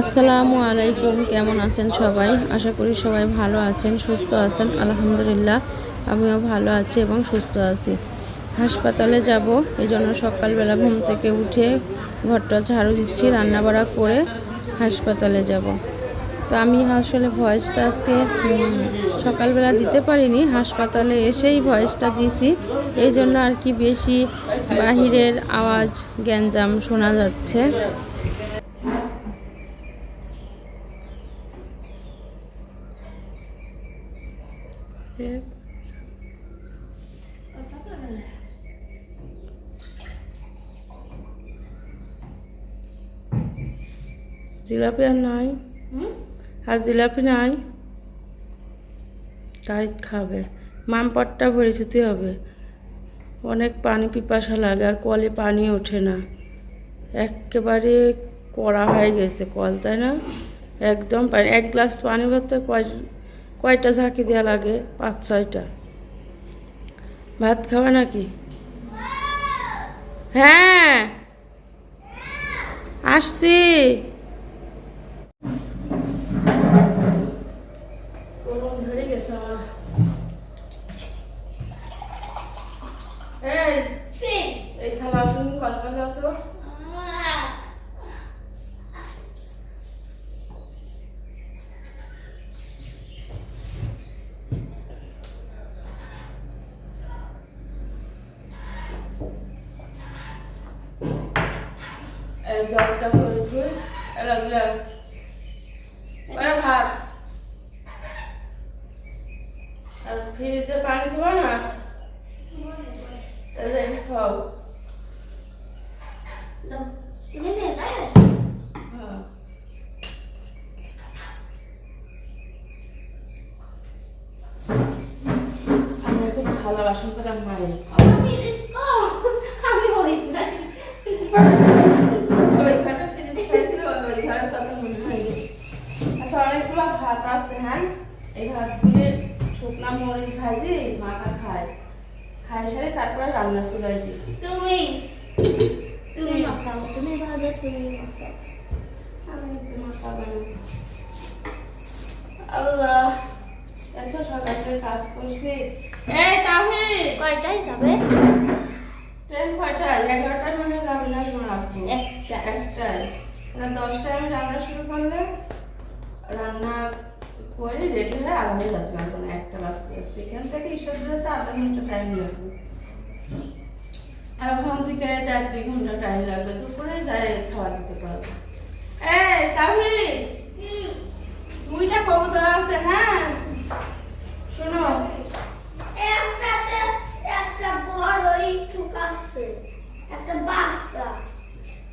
আসসালামু আলাইকুম, কেমন আছেন সবাই? আশা করি সবাই ভালো আছেন, সুস্থ আছেন, আলহামদুলিল্লাহ। আমিও ভালো আছি এবং সুস্থ আছি। হাসপাতালে যাব এই জন্য সকালবেলা ঘুম থেকে উঠে ঘরটা ঝাড়ু দিচ্ছি, রান্নাবাড়া করে হাসপাতালে যাব। তো আমি আসলে ভয়েসটা আজকে সকালবেলা দিতে পারিনি, হাসপাতালে এসেই ভয়েসটা দিছি। এই জন্য আর কি বেশি বাহিরের আওয়াজ, গ্যাঞ্জাম শোনা যাচ্ছে। জিলাপি আর নাই। আর জিলাপি নাই। তাই খাবে। মামপটটা ভরে যেতে হবে। অনেক পানি পিপাসা লাগে আর কলে পানি ওঠে না। একেবারে কড়া হয়ে গেছে কল তাই না? একদম পানি এক গ্লাস পানি ভরতে কয় কয়টা ঝাঁকি দেওয়া লাগে? পাঁচ ছয়টা। ভাত খাওয়া নাকি? হ্যাঁ। আসছি। এই এই থালা শুনি কল করলে তো এই জলটা ভরে ধুয়ে এলা গ্লাস ওরা ভাত আর ফ্রিজে পানি দেবো না তাহলে আমি খাও হ্যাঁ থাকলে তত মনে হয় আচ্ছা অনেকগুলো ভাত আছে হ্যাঁ? এই ভাত দিয়ে শুকনা মরিচ ভাজি মাখা খায়। খায় সারে তারপরে রান্না চুলাই দিই তুমি তুমি মাখাও তুমি ভাজো তুমি মাখাও। আমি তো মাখা বানাই আল্লাহ এত সকালে কাজ করছি। এই তাহি কয়টাই যাবে? ট্রেন কয়টায়? এগারোটার মনে যাবে না তোমার আসব একটা একটাই না দশটায় আমি রান্না শুরু করলে রান্না করে রেডি হয়ে আগামী যেতে পারব না। একটা বাজতে বাজতে। এখান থেকে ঈশ্বর দিলে তো আধা ঘণ্টা টাইম লাগবে। আর ওখান থেকে দেড় দুই ঘণ্টা টাইম লাগবে। দুপুরে যাই খাওয়া দিতে পারব। এই তাহি দুইটা কবুতর আছে হ্যাঁ? শোনো একটাতে একটা বড় ইচ্ছুক আছে একটা বাচ্চা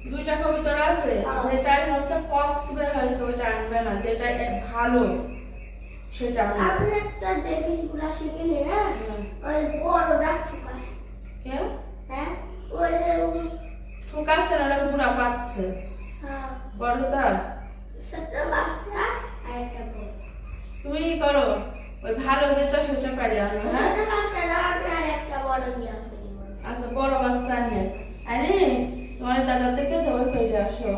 দুইটা কবুতর আছে? যেটা হচ্ছে পক্স বের হয়েছে ওইটা আনবে না যেটা ভালো সেটা আমি একটা দেখেছি পুরা সেখানে হ্যাঁ? ওই বড়টা ঠুক আছে। কেউ হ্যাঁ? ওই যে ওই, ফোকাসে না জোড়া পাচ্ছে। হ্যাঁ, বড়টা? সেটা বাচ্চা আর একটা বড়। তুমি কি করো? ওই ভালো যেটা সেটা পারি আনো হ্যাঁ? আচ্ছা বড় মাছটা নিয়ে। আরে তোমার দাদা থেকে জবাই করে আসো।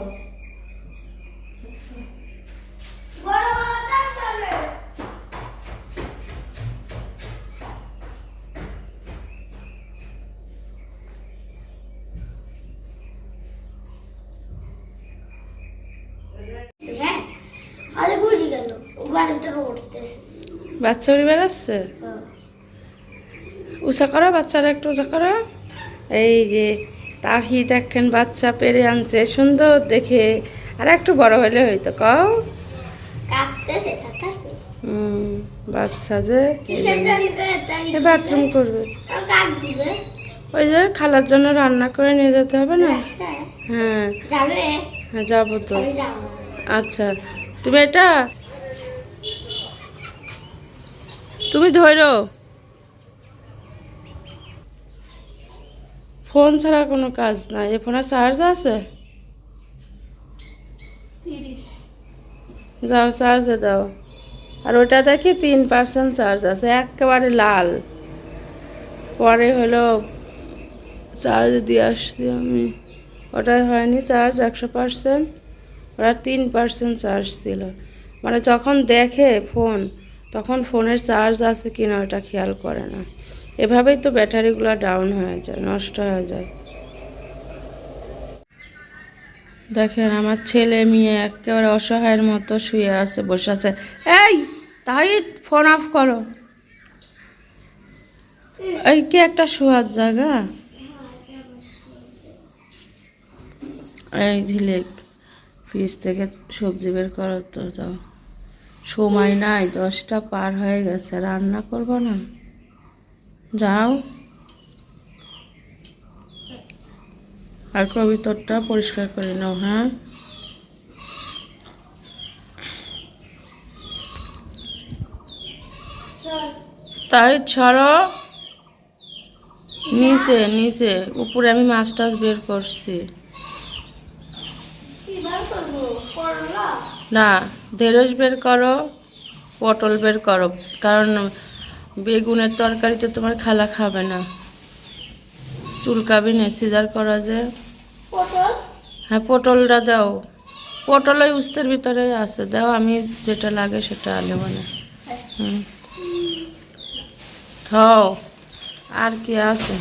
হ্যাঁ আরে গেল। উঠতেছে। বাচ্চা উড়ে বেড়াচ্ছে। উষা করো বাচ্চারা একটু উষা করো। এই যে তাহি দেখেন বাচ্চা পেরে আনছে সুন্দর দেখে। আর একটু বড় হলে হয়তো কও। বাচ্চা যে বাথরুম করবে। ওই যে খালার জন্য রান্না করে নিয়ে যেতে হবে না? হ্যাঁ। হ্যাঁ যাব তো। আচ্ছা তুমি এটা তুমি ধরো। ফোন ছাড়া কোনো কাজ নাই। এ ফোনে চার্জ আছে? যাও চার্জে দাও। আর ওটা দেখি তিন পার্সেন্ট চার্জ আছে একেবারে লাল। পরে হলো চার্জ দিয়ে আসছি আমি। ওটা হয়নি চার্জ একশো পার্সেন্ট ওরা তিন পার্সেন্ট চার্জ দিল। মানে যখন দেখে ফোন তখন ফোনের চার্জ আছে কিনা ওটা খেয়াল করে না। এভাবেই তো ব্যাটারিগুলো ডাউন হয়ে যায়, নষ্ট হয়ে যায়। দেখেন, আমার ছেলে মেয়ে একেবারে অসহায়ের মতো শুয়ে আছে, বসে আছে। এই, তাই ফোন অফ করো। এই, কি একটা শোয়ার জায়গা? এই ঝিলেক ফ্রিজ থেকে সবজি বের করো তো দাও সময় নাই, দশটা পার হয়ে গেছে, রান্না করব না? যাও। আর কবিতরটা পরিষ্কার করে নাও হ্যাঁ? তাই ছড়ো। নিচে নিচে, উপরে আমি মাছ টাছ বের করছি কি বার করব করলা না ঢেঁড়স বের করো পটল বের করো কারণ বেগুনের তরকারিতে তোমার খালা খাবে না। চুলকাবি না সিজার করা যে। হ্যাঁ পটলটা দাও। পটল ওই উস্তের ভিতরে আছে দাও আমি যেটা লাগে সেটা আলে মানে হুম। আর কি আছে?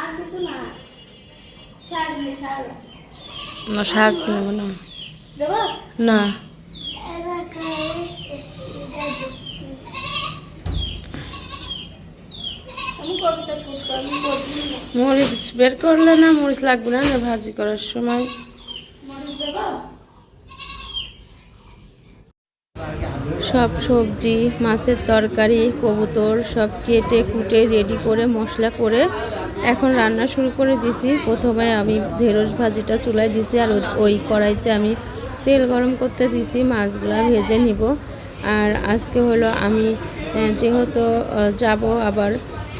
আর কিছু না। না শাক নেব না না মরিচ, বের করলে না মরিচ লাগবে না ভাজি করার সময়। সব সবজি, মাছের তরকারি, কবুতর সব কেটে কুটে রেডি করে মশলা করে এখন রান্না শুরু করে দিছি। প্রথমে আমি ঢেঁড়স ভাজিটা চুলায় দিছি আর ওই- কড়াইতে আমি তেল গরম করতে দিছি, মাছগুলো ভেজে নিব। আর আজকে হলো আমি যেহেতু যাব আবার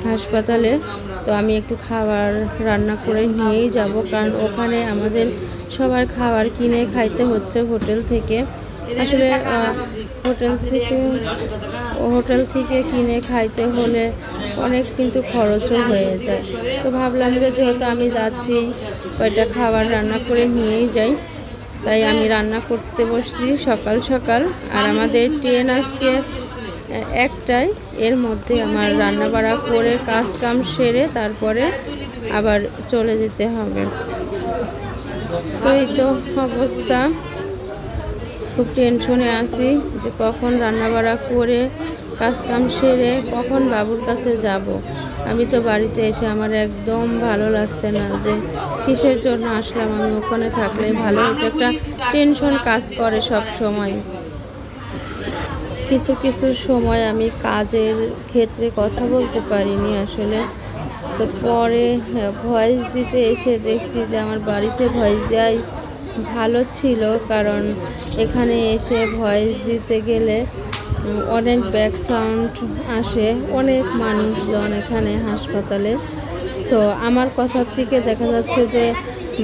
হাসপাতালে, তো আমি একটু খাবার রান্না করে নিয়েই যাব। কারণ ওখানে আমাদের সবার খাবার কিনে খাইতে হচ্ছে হোটেল থেকে। আসলে হোটেল থেকে হোটেল থেকে কিনে খাইতে হলে অনেক কিন্তু খরচও হয়ে যায়। তো ভাবলাম যে যেহেতু আমি যাচ্ছি ওইটা খাবার রান্না করে নিয়েই যাই। তাই আমি রান্না করতে বসছি সকাল সকাল। আর আমাদের ট্রেন আজকে একটাই এর মধ্যে আমার রান্না বাড়া করে কাজ কাম সেরে তারপরে আবার চলে যেতে হবে। তো এই তো অবস্থা। খুব টেনশনে আছি যে কখন রান্নাবাড়া করে কাজকাম সেরে কখন বাবুর কাছে যাব। আমি তো বাড়িতে এসে আমার একদম ভালো লাগছে না যে কিসের জন্য আসলাম, আমি ওখানে থাকলে ভালো একটা টেনশন কাজ করে সব সময়। কিছু কিছু সময় আমি কাজের ক্ষেত্রে কথা বলতে পারিনি আসলে। তো পরে ভয়েস দিতে এসে দেখছি যে আমার বাড়িতে ভয়েস দেওয়াই ভালো ছিল, কারণ এখানে এসে ভয়েস দিতে গেলে অনেক ব্যাক সাউন্ড আসে, অনেক মানুষজন এখানে হাসপাতালে। তো আমার কথার থেকে দেখা যাচ্ছে যে,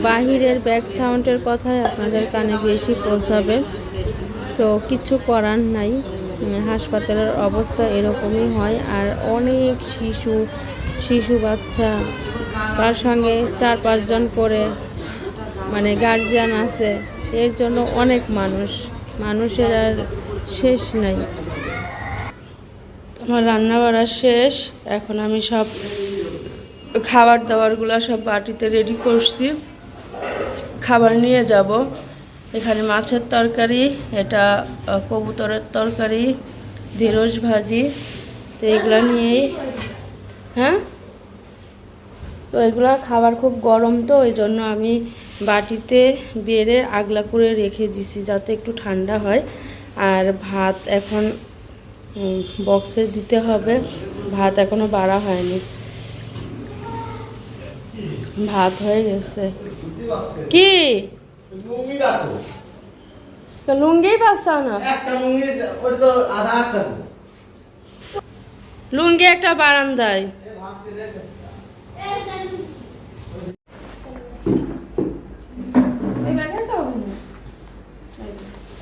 বাহিরের ব্যাক সাউন্ডের কথাই আপনাদের কানে বেশি পৌঁছাবে। তো কিছু করার নাই হাসপাতালের অবস্থা এরকমই হয়, আর অনেক শিশু শিশু বাচ্চা, তার সঙ্গে চার পাঁচজন করে মানে গার্জিয়ান আছে, এর জন্য অনেক মানুষ, মানুষের আর শেষ নাই। আমার রান্না বাড়া শেষ, এখন আমি সব খাবার দাবারগুলো সব বাটিতে রেডি করছি। খাবার নিয়ে যাব। এখানে মাছের তরকারি, এটা কবুতরের তরকারি, ঢেঁড়স ভাজি, তো এগুলো নিয়েই হ্যাঁ? তো এগুলো খাবার খুব গরম তো, ওই জন্য আমি বাটিতে বেড়ে আগলা করে রেখে দিছি যাতে একটু ঠান্ডা হয়। আর ভাত এখন বক্সে দিতে হবে। ভাত এখনও বাড়া হয়নি। ভাত হয়ে গেছে। কি? লুঙ্গি পাচ্ছাও না? লুঙ্গি একটা। বারান্দায়।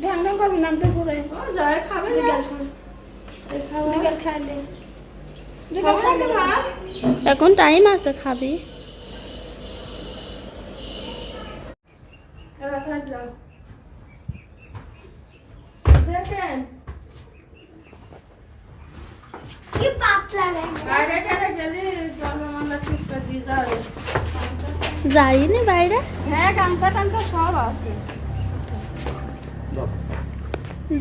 ঢ্যাং ঢ্যাং করব না। দুপুরে খাবে বিকাল খাইলে এখন টাইম আছে খাবি। এবার সাইড দাও দেখেন। কি পাতলা বাইরে টাইরে গেলে জন্মমালা ঠিকটা দিয়ে যাবে। যাইনি বাইরে? হ্যাঁ গামছা টামছা সব আছে।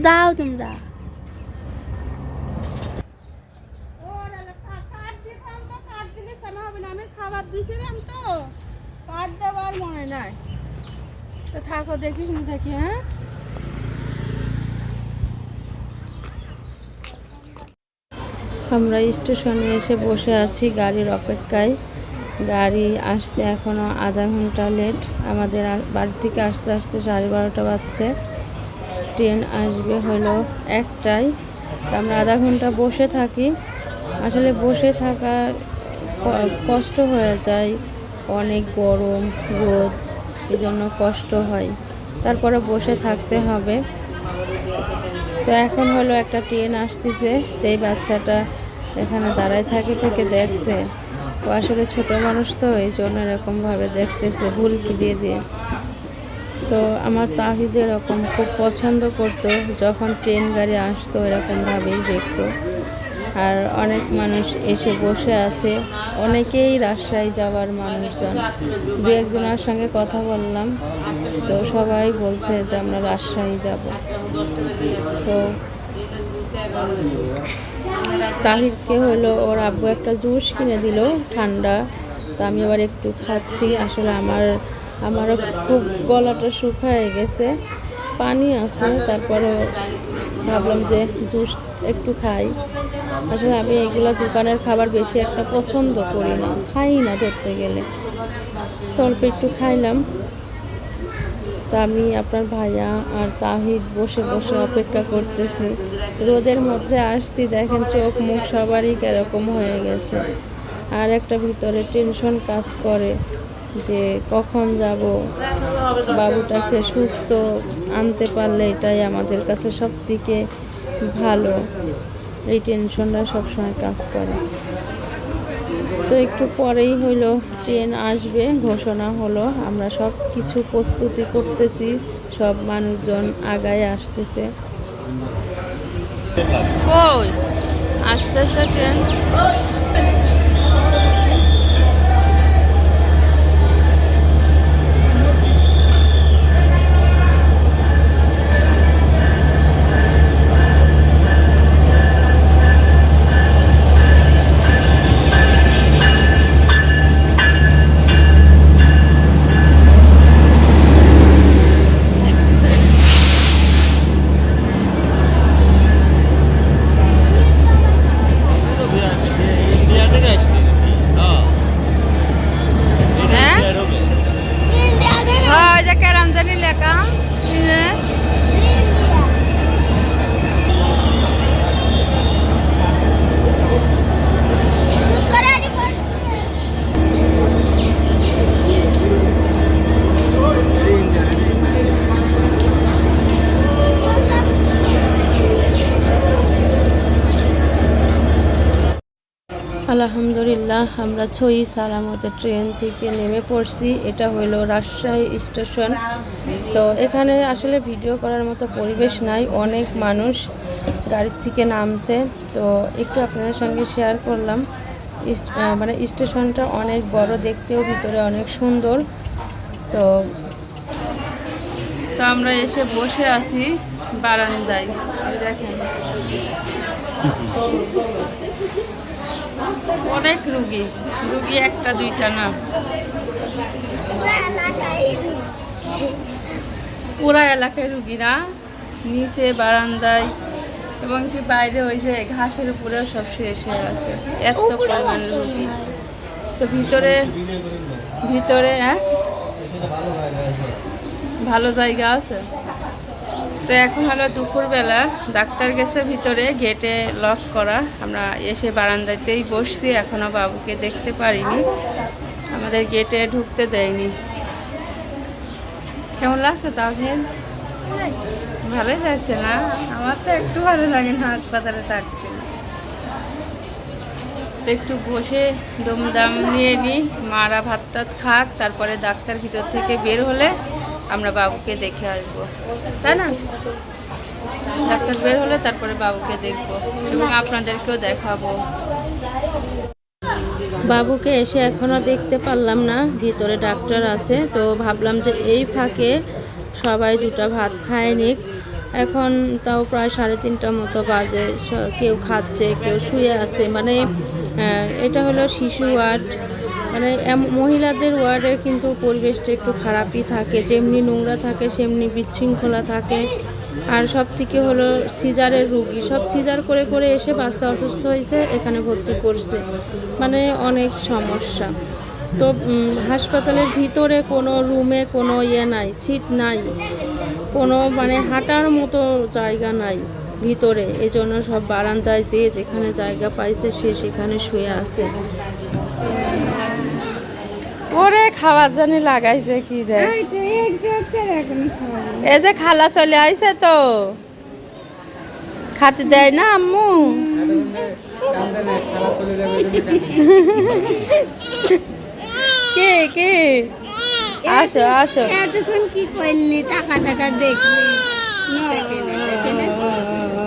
দাও তোমরা। মনে নাই তো থাকি হ্যাঁ আমরা স্টেশনে এসে বসে আছি গাড়ির অপেক্ষায়। গাড়ি আসতে এখনও আধা ঘণ্টা লেট আমাদের বাড়ি থেকে আসতে আসতে সাড়ে বারোটা বাজছে। ট্রেন আসবে হলো একটাই। আমরা আধা ঘণ্টা বসে থাকি। আসলে বসে থাকা কষ্ট হয়ে যায়। অনেক গরম, রোদ এই জন্য কষ্ট হয়। তারপরে বসে থাকতে হবে। তো এখন হলো একটা ট্রেন আসতেছে। এই বাচ্চাটা এখানে দাঁড়ায় থাকে থেকে দেখছে। ও আসলে ছোট মানুষ তো এই জন্য এরকমভাবে দেখতেছে। ভুলকি দিয়ে দিয়ে। তো আমার তাহিদ এরকম খুব পছন্দ করতো, যখন ট্রেন গাড়ি আসতো এরকমভাবেই দেখতো। আর অনেক মানুষ এসে বসে আছে, অনেকেই রাজশাহী যাওয়ার মানুষজন। দু একজনের সঙ্গে কথা বললাম, তো সবাই বলছে যে আমরা রাজশাহী যাব। তো তাহিদকে হলো ওর আব্বু একটা জুস কিনে দিল ঠান্ডা, তো আমি আবার একটু খাচ্ছি। আসলে আমার আমারও খুব গলাটা শুকায় গেছে। পানি আছে তারপরে ভাবলাম যে জুস একটু খাই। আসলে আমি এগুলো দোকানের খাবার বেশি একটা পছন্দ করি না, খাই না ধরতে গেলে। তো একটু খাইলাম। তো আমি আপনার ভাইয়া আর তাহিদ বসে বসে অপেক্ষা করতেছি। রোদের মধ্যে আসছি, দেখেন চোখ মুখ সবারই কীরকম হয়ে গেছে। আর একটা ভিতরে টেনশন কাজ করে। যে কখন যাব, বাবুটাকে সুস্থ আনতে পারলে এটাই আমাদের কাছে সব থেকে ভালো। এই টেনশনটা সবসময় কাজ করে। তো একটু পরেই হলো ট্রেন আসবে, ঘোষণা হলো, আমরা সব কিছু প্রস্তুতি করতেছি, সব মানুষজন আগায় আসতেছে। আসতেছে ট্রেন আমরা ছই সালামতে ট্রেন থেকে নেমে পড়ছি। এটা হলো রাজশাহী স্টেশন। তো এখানে আসলে ভিডিও করার মতো পরিবেশ নাই। অনেক মানুষ গাড়ির থেকে নামছে। তো একটু আপনাদের সঙ্গে শেয়ার করলাম। মানে স্টেশনটা অনেক বড় দেখতেও ভিতরে অনেক সুন্দর। তো তো আমরা এসে বসে আছি বারান্দায়। দেখেন। অনেক রুগী রুগী একটা দুইটা না। পুরা এলাকায় রুগী না নিচে বারান্দায় এবং কি বাইরে ওই যে ঘাসের উপরেও সব শেষ হয়ে আছে। এত পরিমাণ রুগী। তো ভিতরে ভিতরে হ্যাঁ? ভালো জায়গা আছে? তো এখন হলো দুপুরবেলা, ডাক্তার গেছে ভিতরে গেটে লক করা। আমরা এসে বারান্দাতেই বসছি, এখনও বাবুকে দেখতে পারিনি। আমাদের গেটে ঢুকতে দেয়নি। কেমন লাগছে তাহিন ভালোই লাগছে না? আমার তো একটু ভালো লাগে না, হাসপাতালে থাকতে। একটু বসে দমদাম নিয়ে নিই মারা ভাত খাক, তারপরে ডাক্তার ভিতর থেকে বের হলে আমরা বাবুকে দেখে আসব। তাই না? ডাক্তার বের হলে তারপরে বাবুকে দেখব এবং আপনাদেরকেও দেখাবো। বাবুকে এসে এখনও দেখতে পারলাম না, ভিতরে ডাক্তার আছে। তো ভাবলাম যে এই ফাঁকে সবাই দুটো ভাত খায় নিক। এখন তাও প্রায় সাড়ে তিনটা মতো বাজে। কেউ খাচ্ছে, কেউ শুয়ে আছে। মানে এটা হলো শিশু ওয়ার্ড। মানে মহিলাদের ওয়ার্ডের কিন্তু পরিবেশটা একটু খারাপই থাকে। যেমনি নোংরা থাকে, সেমনি বিশৃঙ্খলা থাকে। আর সব থেকে হলো সিজারের রুগী। সব সিজার করে করে এসে বাচ্চা অসুস্থ হয়েছে, এখানে ভর্তি করছে। মানে অনেক সমস্যা। তো হাসপাতালের ভিতরে কোনো রুমে কোনো ইয়ে নাই, সিট নাই। কোনো মানে হাঁটার মতো জায়গা নাই ভিতরে। এজন্য সব বারান্দায় যে যেখানে জায়গা পাইছে, সে সেখানে শুয়ে আছে। ওরে খাবার জন্য লাগাইছে কি দেখ এই যে খালা চলে আইছে তো। খাতে দেয় না আম্মু? কে কে? আসো আসো। এতক্ষণ কি করলি? টাকা টাকা দেখলি।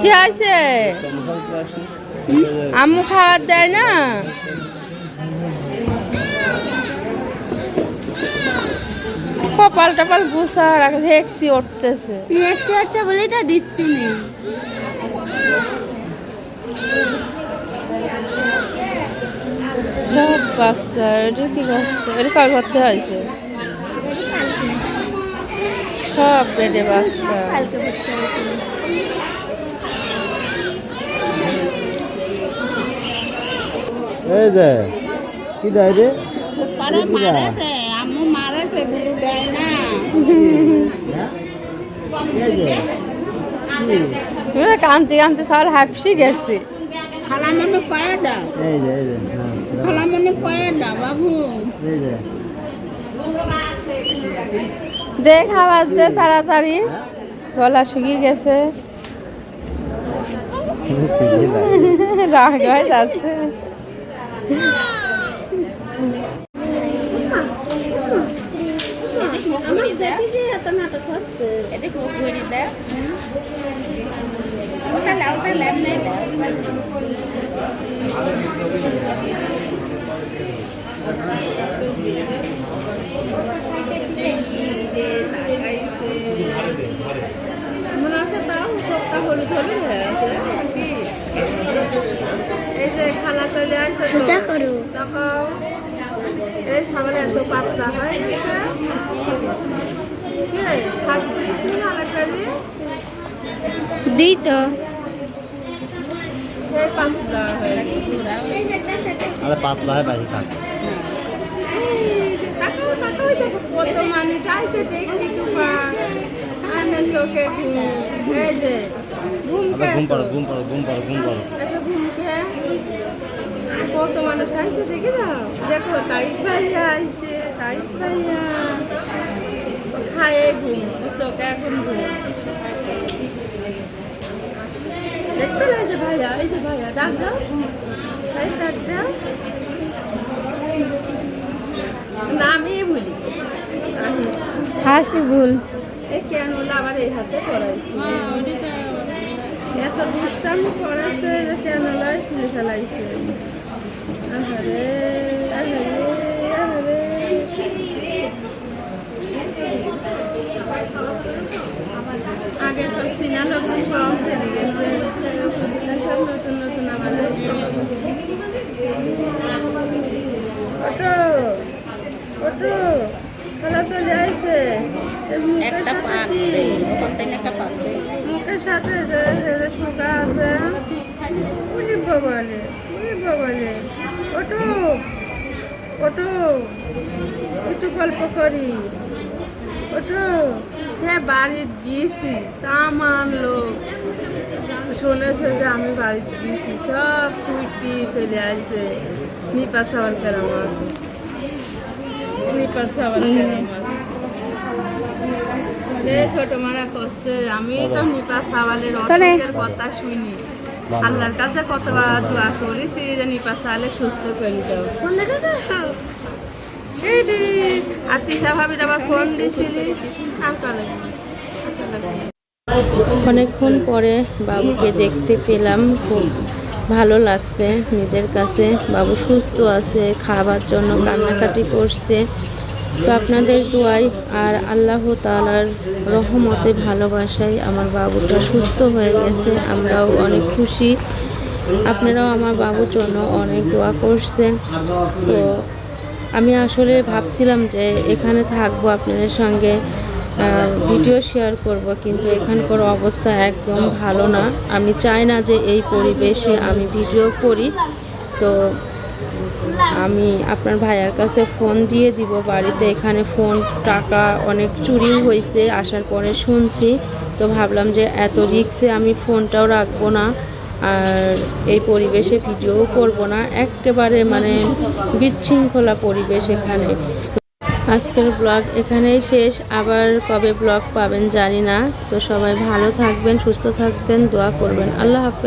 কি আছে আম্মু খাবার দেয় না? কপাল টপাল গুছা রাখে হেক্সি উঠতেছে। একশো আটশো বলেই তো দিচ্ছি না। সব বাচ্চা এটা কি বাচ্চা? এটা কয় করতে হয়েছে? সব বেডে বাচ্চা। এই যে কি দেয় রে? পারে মারাছে আম্মু মারাছে গুলো দেয় না। কান্তি কান্তি সবার হাফসি গেছে। খালা মনে কয়টা খালা মনে কয়টা বাবু? এই যে দে তাড়াতাড়ি। গলা শুকিয়ে গেছে। রাগ হয়ে যাচ্ছে। মনে আছে তাও সপ্তাহ হলুদ হলুদ হয়ে খালা চলে আসছে তো। সোজা করো তাকাও। এই সামনে এত পাতলা হয় দিই তো। আরে পাতলা হয় বাইরে থাক দেখো ঘুম। পাড়ো ঘুম পাড়ো ঘুম পাড়ো ঘুম পাড়ো কত মানুষ তারিখ ভাইয়া আইছে তারিখ ভাইয়া খায়ে ঘুম চোখে এখন ঘুম। দেখতে এই যে ভাইয়া এই যে ভাইয়া ডাক দাও। এই ডাক দাও। না আমি বলি হাসি ভুল। এই কেন আবার এই হাতে করাইছি এত দুষ্টামি করেছে কেন লাই খুলে ফেলাইছে? আহারে আহারে আগে সব সিনাল সব চলে গেছে। সব নতুন নতুন আবার ওটো ওটো খেলা চলে আইছে এর মুখের একটা সাথে পাক ওখান থেকে একটা পাক মুখের সাথে যে সুগা আছে। উনি ভগবানে উনি ভগবানে ওটো ওটো একটু গল্প করি। ওটো সে বাড়ি গিয়েছি তামান লোক শুনেছে যে আমি বাড়িতে গিয়েছি সব সুইটি চলে আসছে। নিপা কেরাম আছে নিপা কেরাম আছে সে ছোট মারা করছে। আমি তো নিপা চাওয়ালের অসুখের কথা শুনি। আল্লাহর কাছে কতবার দোয়া করেছি যে নিপা চাওয়ালে সুস্থ করে দাও। অনেকক্ষণ পরে বাবুকে দেখতে পেলাম। খুব ভালো লাগছে নিজের কাছে। বাবু সুস্থ আছে, খাবার জন্য কান্নাকাটি করছে। তো আপনাদের দোয়াই আর আল্লাহ তালার রহমতে ভালোবাসায় আমার বাবুটা সুস্থ হয়ে গেছে। আমরাও অনেক খুশি। আপনারাও আমার বাবুর জন্য অনেক দোয়া করছেন। তো আমি আসলে ভাবছিলাম যে এখানে থাকব আপনাদের সঙ্গে ভিডিও শেয়ার করব, কিন্তু এখানকার অবস্থা একদম ভালো না। আমি চাই না যে এই পরিবেশে আমি ভিডিও করি। তো আমি আপনার ভাইয়ার কাছে ফোন দিয়ে দিব বাড়িতে। এখানে ফোন টাকা অনেক চুরি হয়েছে, আসার পরে শুনছি। তো ভাবলাম যে এত রিক্সে আমি ফোনটাও রাখব না। আর এই পরিবেশে ভিডিও করব না, একেবারে মানে বিশৃঙ্খলা পরিবেশ এখানে। আজকের ব্লগ এখানেই শেষ। আবার কবে ব্লগ পাবেন জানি না। তো সবাই ভালো থাকবেন, সুস্থ থাকবেন, দোয়া করবেন। আল্লাহ হাফেজ।